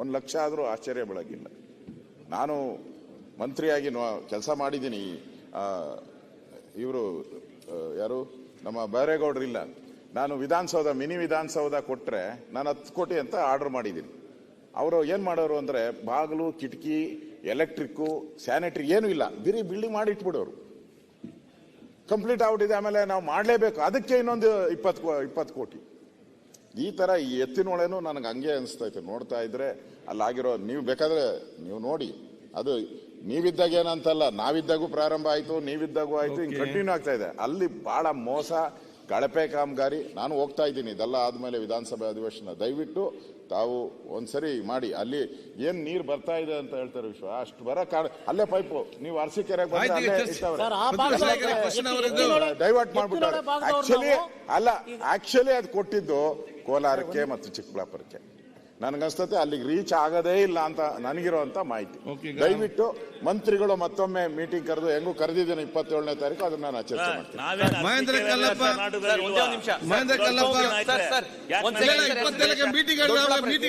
ಒಂದು ಲಕ್ಷ ಆದರೂ ಆಶ್ಚರ್ಯ ಬೆಳಗಿಲ್ಲ ನಾನು ಮಂತ್ರಿಯಾಗಿ ಕೆಲಸ ಮಾಡಿದ್ದೀನಿ. ಇವರು ಯಾರು? ನಮ್ಮ ಬೈರೇಗೌಡರಿಲ್ಲ ನಾನು ವಿಧಾನಸೌಧ, ಮಿನಿ ವಿಧಾನಸೌಧ ಕೊಟ್ಟರೆ ನಾನು ಹತ್ತು ಕೋಟಿ ಅಂತ ಆರ್ಡರ್ ಮಾಡಿದ್ದೀನಿ. ಅವರು ಏನು ಮಾಡೋರು ಅಂದರೆ ಬಾಗಿಲು, ಕಿಟಕಿ, ಎಲೆಕ್ಟ್ರಿಕ್ಕು, ಸ್ಯಾನಿಟ್ರಿ ಏನೂ ಇಲ್ಲ. ಬಿರಿ ಬಿಲ್ಡಿಂಗ್ ಮಾಡಿ ಇಟ್ಬಿಡೋರು ಕಂಪ್ಲೀಟ್ ಆಗ್ಬಿಟ್ಟಿದೆ ಆಮೇಲೆ ನಾವು ಮಾಡಲೇಬೇಕು. ಅದಕ್ಕೆ ಇನ್ನೊಂದು ಇಪ್ಪತ್ತು ಇಪ್ಪತ್ತು ಕೋಟಿ. ಈ ಥರ ಈ ಎತ್ತಿನೊಳೆನೂ ನನಗೆ ಹಂಗೆ ಅನಿಸ್ತೈತೆ. ನೋಡ್ತಾ ಇದ್ರೆ ಅಲ್ಲಾಗಿರೋ ನೀವು ಬೇಕಾದ್ರೆ ನೀವು ನೋಡಿ. ಅದು ನೀವಿದ್ದಾಗ ಏನಂತಲ್ಲ ನಾವಿದ್ದಾಗೂ ಪ್ರಾರಂಭ ಆಯಿತು ನೀವಿದ್ದಾಗೂ ಆಯಿತು ಹಿಂಗೆ ಕಂಟಿನ್ಯೂ ಆಗ್ತಾ ಇದೆ. ಅಲ್ಲಿ ಭಾಳ ಮೋಸ ಕಳಪೆ ಕಾಮಗಾರಿ. ನಾನು ಹೋಗ್ತಾ ಇದ್ದೀನಿ. ಇದೆಲ್ಲ ಆದಮೇಲೆ ವಿಧಾನಸಭೆ ಅಧಿವೇಶನ. ದಯವಿಟ್ಟು ತಾವು ಒಂದ್ಸರಿ ಮಾಡಿ. ಅಲ್ಲಿ ಏನ್ ನೀರು ಬರ್ತಾ ಇದೆ ಅಂತ ಹೇಳ್ತಾರೆ ವಿಶ್ವ. ಅಷ್ಟು ಬರ ಕಾರಣ ಅಲ್ಲೇ ಪೈಪು. ನೀವು ಅರ್ಸಿ ಬಂದ್ರೆ ಅವರದ್ದು. ಎತ್ತಿನೊಳೆ- ಡೈವರ್ಟ್ ಮಾಡ್ಬಿಟ್ಟಾರೆ ಆಕ್ಚುಲಿ ಅಲ್ಲ ಆಕ್ಚುಲಿ ಅದು ಕೊಟ್ಟಿದ್ದು ಕೋಲಾರಕ್ಕೆ ಮತ್ತು ಚಿಕ್ಕಬಳ್ಳಾಪುರಕ್ಕೆ. ನನಗನ್ಸ್ತತೆ ಅಲ್ಲಿಗೆ ರೀಚ್ ಆಗೋದೇ ಇಲ್ಲ ಅಂತ ನನಗಿರುವಂತ ಮಾಹಿತಿ. ದಯವಿಟ್ಟು ಮಂತ್ರಿಗಳು ಮತ್ತೊಮ್ಮೆ ಮೀಟಿಂಗ್ ಕರೆದು ಹೆಂಗೂ ಕರೆದಿದ್ದೇನೆ ಇಪ್ಪತ್ತೇಳನೇ ತಾರೀಕು ಅದನ್ನ ನಾನು ಚರ್ಚೆ ಮಾಡ್ತೀನಿ. ಮಹೇಂದ್ರ ಕಲ್ಲಪ್ಪ- ವ್ಯವಸ್ಥೆ ಸರ್, ಒಂದೇ ಒಂದು ನಿಮಿಷ. ಮಹೇಂದ್ರ ಕಲ್ಲಪ್ಪ. ಸರ್, ಸರ್, ಯಾಕೆ ಒಂದ್ ನನಗೆ ಸೆಕೆಂಡ್ ಇಪ್ಪತ್ತೇಳಕ್ಕೆ ಮೀಟಿಂಗ್ ದೊಡ್ಡಬಳ್ಳಾಪುರ- ಮೀಟಿಂಗ್